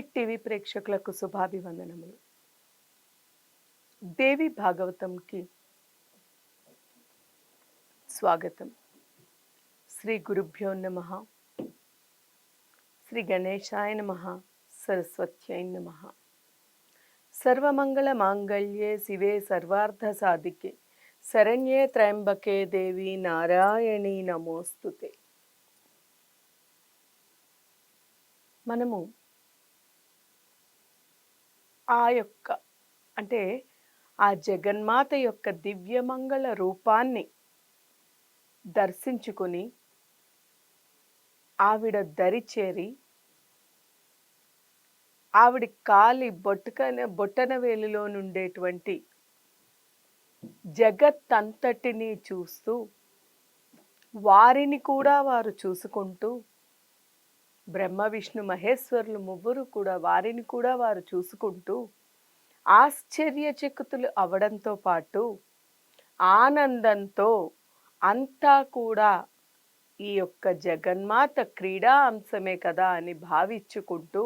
Hit TV ప్రేక్షకులకు శుభాభివందనములు. దేవి భాగవతంకి స్వాగతం. శ్రీ గురుభ్యో నమ. శ్రీ గణేశాయ నమ. సరస్వత్యై నమ. సర్వమంగళ మాంగళ్యే శివే సర్వార్థ సాధికే శరణ్యే త్రయంబకే దేవి నారాయణీ నమోస్తుతే. మనము ఆ యొక్క అంటే ఆ జగన్మాత యొక్క దివ్యమంగళ రూపాన్ని దర్శించుకుని ఆవిడ దరి చేరి ఆవిడ కాలి బొట్టుకన బొట్టన వేలిలో నుండేటువంటి జగత్తంతటినీ చూస్తూ వారిని కూడా వారు చూసుకుంటూ బ్రహ్మ విష్ణు మహేశ్వరులు ముగ్గురు కూడా వారిని కూడా వారు చూసుకుంటూ ఆశ్చర్యచకితులు అవడంతో పాటు ఆనందంతో అంతా కూడా ఈ యొక్క జగన్మాత క్రీడా అంశమే కదా అని భావించుకుంటూ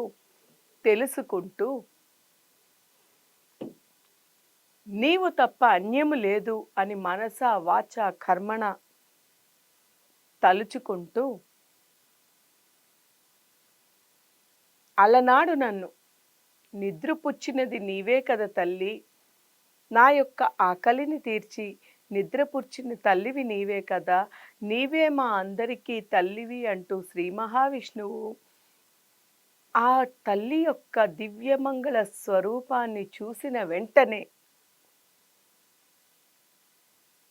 తెలుసుకుంటూ నీవు తప్ప అన్యము లేదు అని మనస వాచ కర్మణ తలుచుకుంటూ అలనాడు నన్ను. నిద్రపుచ్చినది నీవే కదా తల్లి. నా యొక్క ఆకలిని తీర్చి నిద్రపుచ్చిన తల్లివి నీవే కదా. నీవే మా అందరికీ తల్లివి అంటూ శ్రీ మహావిష్ణువు ఆ తల్లి యొక్క దివ్యమంగళ స్వరూపాన్ని చూసిన వెంటనే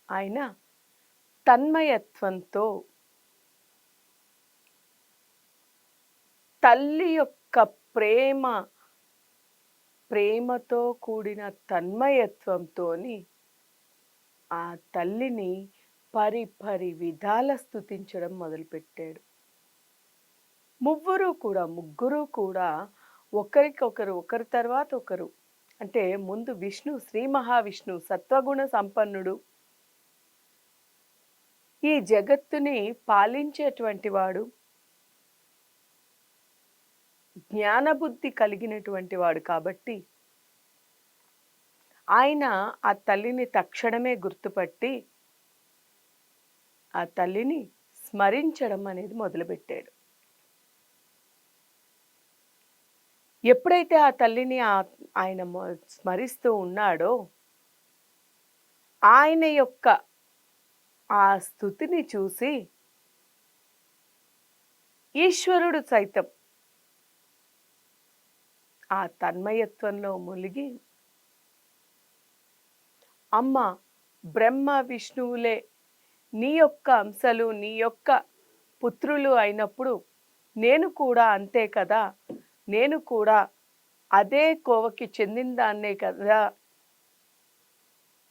ఆయన తన్మయత్వంతో తల్లి యొక్క ప్రేమ ప్రేమతో కూడిన తన్మయత్వంతో ఆ తల్లిని పరిపరి విధాల స్థుతించడం మొదలుపెట్టాడు. ముగ్గురు కూడా ముగ్గురు కూడా ఒకరికొకరు ఒకరి తర్వాత ఒకరు. అంటే ముందు విష్ణు శ్రీ మహావిష్ణు సత్వగుణ సంపన్నుడు. ఈ జగత్తుని పాలించేటువంటి వాడు జ్ఞానబుద్ధి కలిగినటువంటి వాడు కాబట్టి ఆయన ఆ తల్లిని తక్షణమే గుర్తుపట్టి ఆ తల్లిని స్మరించడం అనేది మొదలుపెట్టాడు. ఎప్పుడైతే ఆ తల్లిని ఆయన స్మరిస్తూ ఉన్నాడో ఆయన యొక్క ఆ స్థుతిని చూసి ఈశ్వరుడు సైతం ఆ తన్మయత్వంలో మునిగి అమ్మ బ్రహ్మ విష్ణువులే నీ యొక్క అంశలు నీ యొక్క పుత్రులు అయినప్పుడు నేను కూడా అంతే కదా? నేను కూడా అదే కోవకి చెందిన దాన్నే కదా?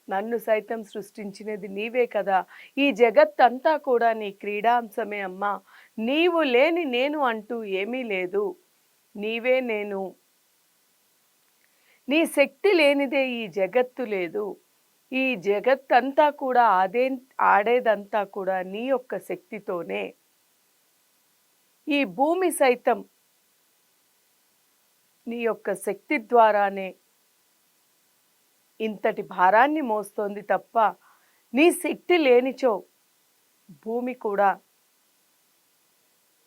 నన్ను సైతం సృష్టించినది నీవే కదా? ఈ జగత్తంతా కూడా నీ క్రీడాంశమే అమ్మా. నీవు లేని నేను అంటూ ఏమీ లేదు. నీవే నేను. నీ శక్తి లేనిదే ఈ జగత్తు లేదు. ఈ జగత్తంతా కూడా ఆదే ఆడేదంతా కూడా నీ యొక్క శక్తితోనే. ఈ భూమి సైతం నీ యొక్క శక్తి ద్వారానే ఇంతటి భారాన్ని మోస్తోంది తప్ప నీ శక్తి లేనిచో భూమి కూడా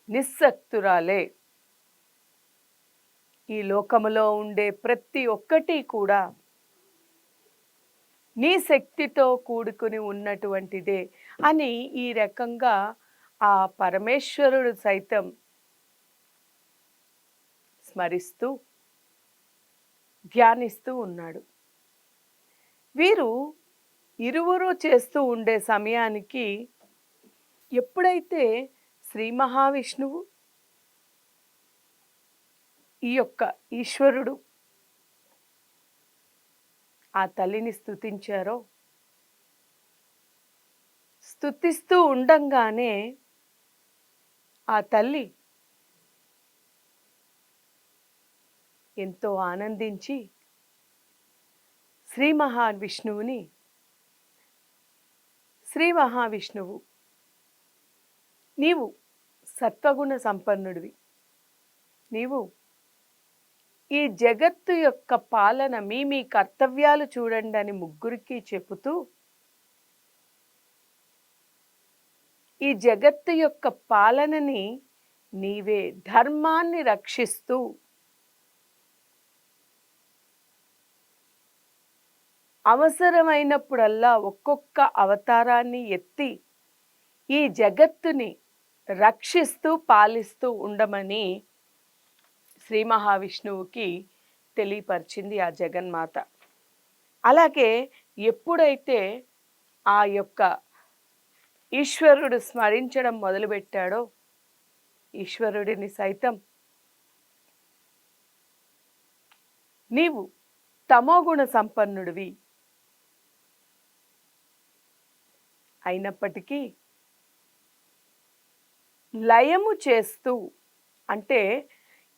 నిస్సక్తురాలే. ఈ లోకములో ఉండే ప్రతి ఒక్కటి కూడా నీ శక్తితో కూడుకుని ఉన్నటువంటిదే అని ఈ రకంగా ఆ పరమేశ్వరుడు సైతం స్మరిస్తూ ధ్యానిస్తూ ఉన్నాడు. వీరు ఇరువురు చేస్తూ ఉండే సమయానికి ఎప్పుడైతే శ్రీ మహావిష్ణువు ఈ యొక్క ఈశ్వరుడు ఆ తల్లిని స్థుతించారో స్థుతిస్తూ ఉండంగానే ఆ తల్లి ఎంతో ఆనందించి శ్రీ మహావిష్ణువుని శ్రీ మహావిష్ణువు నీవు సత్వగుణ సంపన్నుడివి. నీవు ఈ జగత్తు యొక్క పాలన మీ మీ కర్తవ్యాలు చూడండి అని ముగ్గురికి చెబుతూ ఈ జగత్తు యొక్క పాలనని నీవే ధర్మాన్ని రక్షిస్తూ అవసరమైనప్పుడల్లా ఒక్కొక్క అవతారాన్ని ఎత్తి ఈ జగత్తుని రక్షిస్తూ పాలిస్తూ ఉండమని శ్రీ మహావిష్ణువుకి తెలియపరిచింది ఆ జగన్మాత. అలాగే ఎప్పుడైతే ఆ యొక్క ఈశ్వరుడు స్మరించడం మొదలుపెట్టాడో ఈశ్వరుడిని సైతం నీవు తమోగుణ సంపన్నుడివి. అయినప్పటికీ లయము చేస్తూ అంటే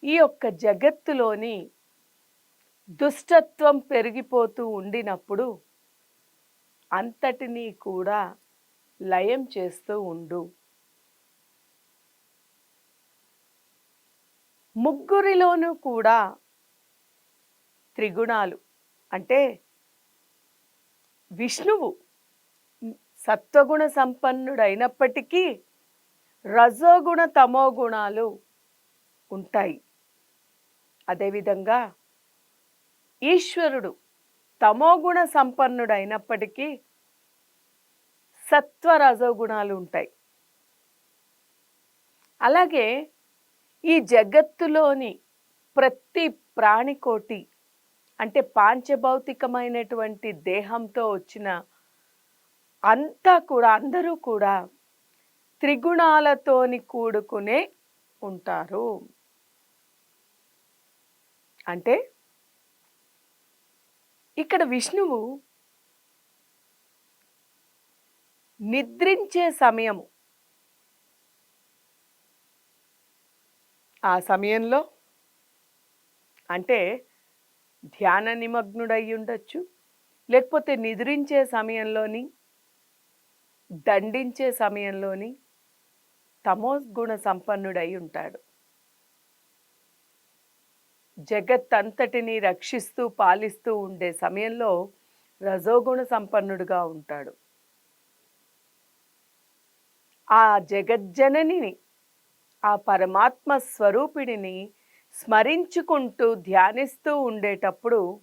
ఈ యొక్క జగత్తులోని దుష్టత్వం పెరిగిపోతూ ఉండినప్పుడు అంతటినీ కూడా లయం చేస్తూ ఉండు. ముగ్గురిలోనూ కూడా త్రిగుణాలు అంటే విష్ణువు సత్వగుణ సంపన్నుడైనప్పటికీ రజోగుణ తమోగుణాలు ఉంటాయి. అదేవిధంగా ఈశ్వరుడు తమోగుణ సంపన్నుడైనప్పటికీ సత్వ రజోగుణాలు ఉంటాయి. అలాగే ఈ జగత్తులోని ప్రతి ప్రాణికోటి అంటే పాంచభౌతికమైనటువంటి దేహంతో వచ్చిన అంతా కూడా అందరూ కూడా త్రిగుణాలతోని కూడుకునే ఉంటారు. అంటే ఇక్కడ విష్ణువు నిద్రించే సమయము. ఆ సమయంలో అంటే ధ్యాన నిమగ్నుడై ఉండొచ్చు లేకపోతే నిద్రించే సమయంలోని దండించే సమయంలోని తమో గుణ సంపన్నుడై ఉంటాడు. జగత్ అంతటిని రక్షిస్తూ పాలిస్తూ ఉండే సమయంలో రజోగుణ సంపన్నుడుగా ఉంటాడు. ఆ జగజ్జననిని ఆ పరమాత్మ స్వరూపిడిని స్మరించుకుంటూ ధ్యానిస్తూ ఉండేటప్పుడు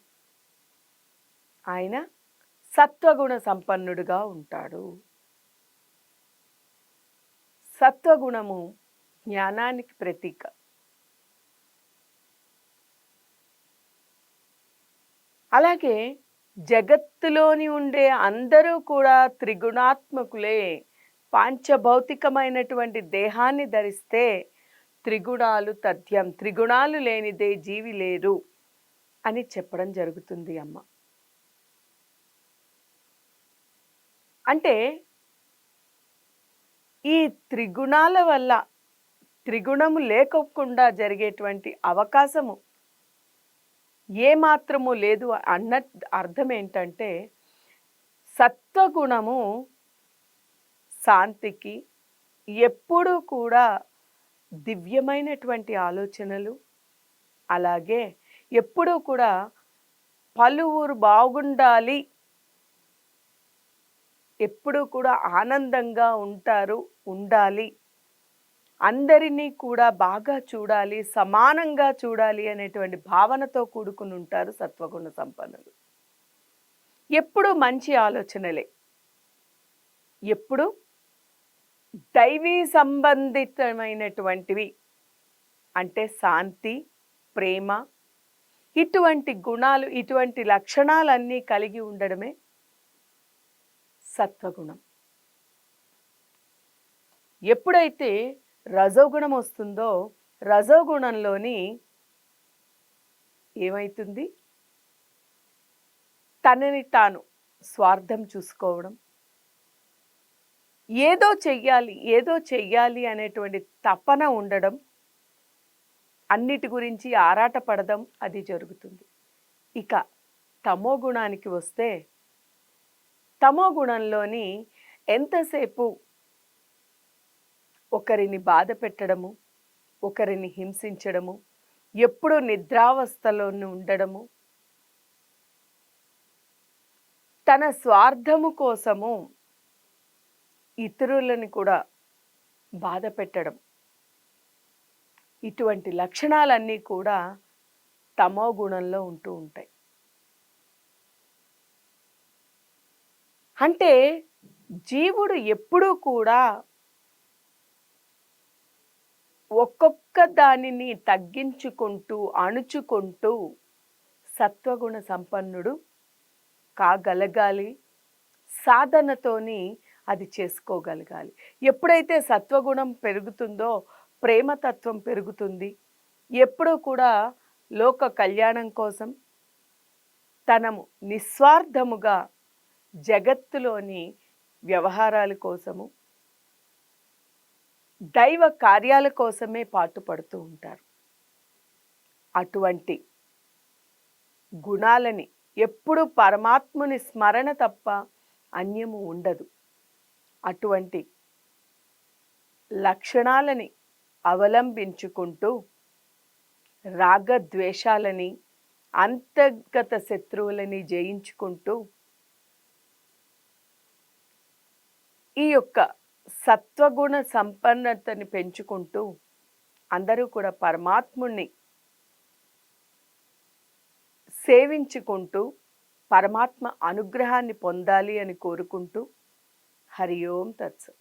ఆయన సత్వగుణ సంపన్నుడుగా ఉంటాడు. సత్వగుణము జ్ఞానానికి ప్రతీక. అలాగే జగత్తులోని ఉండే అందరూ కూడా త్రిగుణాత్మకులే. పాంచభౌతికమైనటువంటి దేహాన్ని ధరిస్తే త్రిగుణాలు తథ్యం త్రిగుణాలు లేనిదే జీవి లేరు అని చెప్పడం జరుగుతుంది అమ్మ. అంటే ఈ త్రిగుణాల వల్ల త్రిగుణము లేకోకుండా జరిగేటువంటి అవకాశము ఏమాత్రము లేదు అన్న అర్థం ఏంటంటే సత్వగుణము శాంతికి ఎప్పుడూ కూడా దివ్యమైనటువంటి ఆలోచనలు అలాగే ఎప్పుడూ కూడా పలువురు బాగుండాలి ఎప్పుడూ కూడా ఆనందంగా ఉంటారు ఉండాలి అందరినీ కూడా బాగా చూడాలి సమానంగా చూడాలి అనేటువంటి భావనతో కూడుకుని ఉంటారు సత్వగుణ సంపన్నులు. ఎప్పుడు మంచి ఆలోచనలే. ఎప్పుడు దైవీ సంబంధితమైనటువంటివి అంటే శాంతి ప్రేమ ఇటువంటి గుణాలు ఇటువంటి లక్షణాలన్నీ కలిగి ఉండడమే సత్వగుణం. ఎప్పుడైతే రజోగుణం వస్తుందో రజోగుణంలోని ఏమవుతుంది తనని తాను స్వార్థం చూసుకోవడం. ఏదో చెయ్యాలి ఏదో చెయ్యాలి అనేటువంటి తపన ఉండడం. అన్నిటి గురించి ఆరాట పడడం అది జరుగుతుంది. ఇక తమో గుణానికి వస్తే తమో గుణంలోని ఎంతసేపు ఒకరిని బాధ పెట్టడము ఒకరిని హింసించడము ఎప్పుడూ నిద్రావస్థలోనే ఉండడము. తన స్వార్థము కోసము ఇతరులని కూడా బాధ పెట్టడం. ఇటువంటి లక్షణాలన్నీ కూడా తమో గుణంలో ఉంటూ ఉంటాయి. అంటే జీవుడు ఎప్పుడూ కూడా ఒక్కొక్క దానిని తగ్గించుకుంటూ అణుచుకుంటూ సత్వగుణ సంపన్నుడు కాగలగాలి. సాధనతోని అది చేసుకోగలగాలి. ఎప్పుడైతే సత్వగుణం పెరుగుతుందో ప్రేమతత్వం పెరుగుతుంది. ఎప్పుడూ కూడా లోక కళ్యాణం కోసం తనము నిస్వార్థముగా జగత్తులోని వ్యవహారాల కోసము దైవ కార్యాల కోసమే పాటుపడుతూ ఉంటారు. అటువంటి గుణాలని ఎప్పుడు పరమాత్ముని స్మరణ తప్ప అన్యము ఉండదు. అటువంటి లక్షణాలని అవలంబించుకుంటూ రాగద్వేషాలని అంతర్గత శత్రువులని జయించుకుంటూ ఈ యొక్క సత్వగుణ సంపన్నతని పెంచుకుంటూ అందరూ కూడా పరమాత్ముణ్ణి సేవించుకుంటూ పరమాత్మ అనుగ్రహాన్ని పొందాలి అని కోరుకుంటూ హరి ఓం తత్సం.